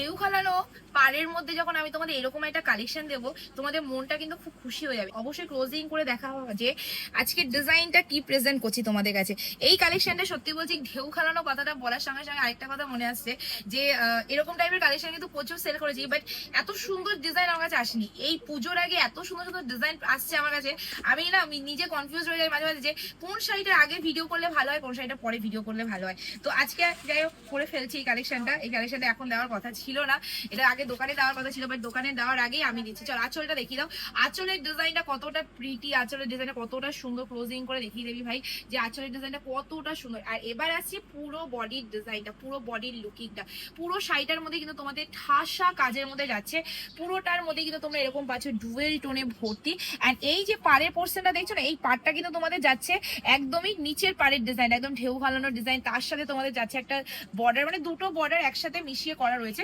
ঢেউ খালানো, পাড়ের মধ্যে যখন আমি তোমাদের এরকম একটা কালেকশন দেবো, তোমাদের মনটা কিন্তু খুব খুশি হয়ে যাবে। অবশ্যই ক্লোজিং করে দেখা হবে যে আজকের ডিজাইনটা কি প্রেজেন্ট করছি তোমাদের কাছে। এই কালেকশনটা সত্যি বলছি, ঢেউ খালানো কথাটা বলার সঙ্গে সঙ্গে আরেকটা কথা মনে আসছে যে এরকম টাইপের কালেকশন কিন্তু প্রচুর সেল করেছি বাট এত সুন্দর ডিজাইন আমার কাছে আসেনি। এই পুজোর আগে এত সুন্দর সুন্দর ডিজাইন আসছে আমার কাছে। আমি না, আমি নিজে কনফিউজ হয়ে যাই মাঝে মাঝে যে, কোন শাড়িটা আগে ভিডিও করলে ভালো হয়, কোন শাড়িটা পরে ভিডিও করলে ভালো হয়। তো আজকে যাই হোক, করে ফেলছি এই কালেকশনটা এই কালেকশনটা এখন দেওয়ার কথা ছিল। না। এটা আগে দোকানে দেওয়ার কথা ছিল বাট দোকানে দেওয়ার আগেই আমি দিচ্ছি চল, আঁচলটা দেখিয়ে দাও। আঁচলের ডিজাইনটা কতটা প্রিটি আঁচলের ডিজাইনটা কতটা সুন্দর ক্লোজিং করে দেখিয়ে দেবি ভাই, যে আঁচলের ডিজাইনটা কতটা সুন্দর। আর এবার আসছি পুরো বডির ডিজাইনটা পুরো বডির লুকিংটা পুরো শাড়িটার মধ্যে কিন্তু তোমাদের ঠাসা কাজের মধ্যে যাচ্ছে। পুরোটার মধ্যে কিন্তু তোমরা এরকম পাচ্ছ ডুয়েল টোনে ভর্তি। অ্যান্ড এই যে পাড়ের পোর্শনটা দেখছ না, এই পাড়টা কিন্তু তোমাদের যাচ্ছে একদমই নিচের পাড়ের ডিজাইন একদম ঢেউ ভালানোর ডিজাইন তার সাথে তোমাদের যাচ্ছে একটা বর্ডার মানে দুটো বর্ডার একসাথে মিশিয়ে করা রয়েছে।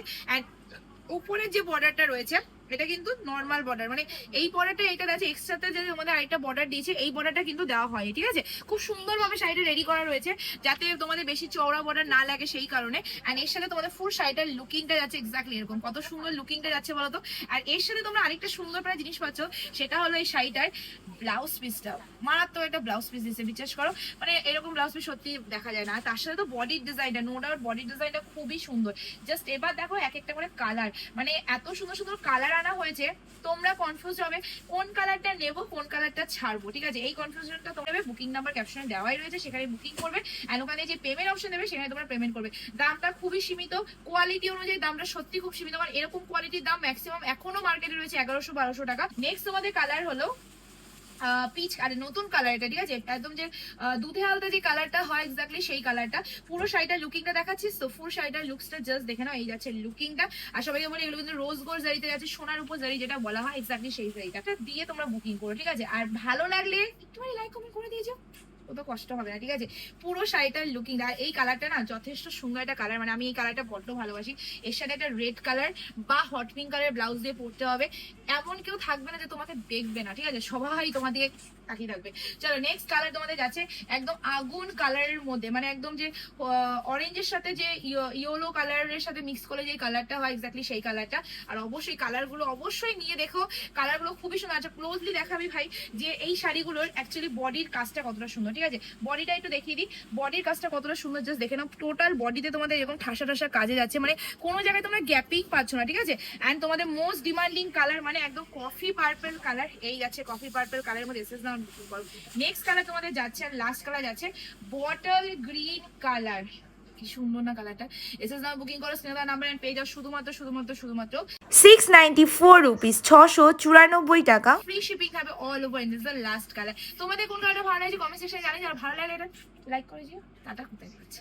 উপরের যে বর্ডারটা রয়েছে এটা কিন্তু নর্মাল বর্ডার মানে এই বর্ডারটা এটা আছে এক্সট্রাতে যে তোমাদের আরেকটা বর্ডার দিয়েছে, এই বর্ডারটা কিন্তু দেওয়া হয় ঠিক আছে? খুব সুন্দরভাবে শাড়িটা রেডি করা রয়েছে, যাতে তোমাদের বেশি চওড়া বর্ডার না লাগে সেই কারণে। অ্যান্ড এর সাথে তোমাদের ফুল শাড়িটার লুকিংটা যাচ্ছে এক্স্যাক্টলি এরকম। কত সুন্দর লুকিংটা যাচ্ছে বলতো? আর এর সাথে তোমরা আরেকটা সুন্দর প্রায় জিনিস পাচ্ছ, সেটা হলো এই শাড়িটার ব্লাউজ পিসটা মারাত্মক একটা ব্লাউজ পিস দিচ্ছে বিশ্বাস করো? মানে এরকম ব্লাউজ পিস সত্যি দেখা যায় না। আর তার সাথে তো বডির ডিজাইনটা নো ডাউট বডির ডিজাইনটা খুবই সুন্দর। জাস্ট এবার দেখো এক একটা করে কালার মানে এত সুন্দর সুন্দর কালার আনা হয়েছে তোমরা কনফিউজ হবে কোন কালারটা নেব, কোন কালারটা ছাড়বো, ঠিক আছে? এই কনফিউশনটা তোমরা বুকিং নাম্বার ক্যাপশনে দেওয়াই রয়েছে, সেখানে বুকিং করবে অ্যান্ড ওখানে যে পেমেন্ট অপশন দেবে, সেখানে তোমরা পেমেন্ট করবে। দামটা খুবই সীমিত কোয়ালিটি অনুযায়ী দামটা সত্যি খুব সীমিত, কারণ এরকম কোয়ালিটির দাম ম্যাক্সিমাম এখনও মার্কেটে রয়েছে এগারোশো বারোশো টাকা। নেক্সট তোমাদের কালার হলো পিচ আর নতুন কালার এটা ঠিক আছে? একদম যে দুধে আলতা যে কালারটা হয় এক্স্যাক্টলি সেই কালারটা পুরো শাড়িটার লুকিংটা দেখাচ্ছিস তো ফুল শাড়িটার লুকসটা জাস্ট দেখে নাও, এই যাচ্ছে লুকিংটা আর সবাই বলে, এগুলো কিন্তু রোজ গোল্ড জারিতে যাচ্ছে, সোনার উপর জারি যেটা বলা হয় এক্স্যাক্টলি সেই জারিটা দিয়ে তোমরা বুকিং করো, ঠিক আছে? আর ভালো লাগলে, একটুখানি লাইক কমেন্ট করে দিয়েছ তো কষ্ট হবে না, ঠিক আছে? পুরো শাড়িটার লুকিং আর এই কালারটা না যথেষ্ট সুন্দর একটা কালার মানে আমি এই কালারটা বড্ড ভালোবাসি। এর সাথে একটা রেড কালার বা হট পিঙ্ক কালার ব্লাউজ দিয়ে পরতে হবে। এমন কেউ থাকবে না যে তোমাকে দেখবে না, ঠিক আছে? সবাই তোমার দিকে তাকিয়ে থাকবে। চলো নেক্সট কালার তোমাদের যাচ্ছে একদম আগুন কালারের মধ্যে মানে একদম যে অরেঞ্জের সাথে যে ইয়েলো কালারের সাথে মিক্স করে যে কালারটা হয় এক্স্যাক্টলি সেই কালারটা আর অবশ্যই কালারগুলো অবশ্যই নিয়ে দেখো। কালারগুলো খুবই সুন্দর আচ্ছা ক্লোজলি দেখাবি ভাই, যে এই শাড়িগুলোর অ্যাকচুয়ালি বডির কাজটা কতটা সুন্দর ঠিক আছে? বডিটা একটু দেখিয়ে দিই। বডির কাজটা কতটা সুন্দর জাস্ট দেখে নাও। টোটাল বডিতে তোমাদের এরকম ঠাসা ঠাসা কাজে যাচ্ছে। মানে কোনো জায়গায় তোমরা গ্যাপিং পাচ্ছ না, ঠিক আছে? অ্যান্ড তোমাদের মোস্ট ডিমান্ডিং কালার মানে একদম কফি পার্পেল কালার এই যাচ্ছে। কফি পার্পেল কালারের মধ্যে এসএস নাও নেক্সট কালার তোমাদের যাচ্ছে আর লাস্ট কালার যাচ্ছে। বটল গ্রিন কালার কি সুন্দর না কালারটা। এসএস নাম বুকিং করো স্নেহা নাম্বার এন্ড পেয়ে যাও শুধুমাত্র শুধুমাত্র শুধুমাত্র সিক্স নাইনটি ফোর রুপিস ছশো চুরানব্বই টাকা। ফ্রি শিপিং হবে all over in this the last colour তোমাদের কোন কালারটা ভালো লাগছে? কমেন্ট সেকশনে জানিয়ে আর ভালো লাগে এটা লাইক করে দিও। টাটা কোথায় যাচ্ছে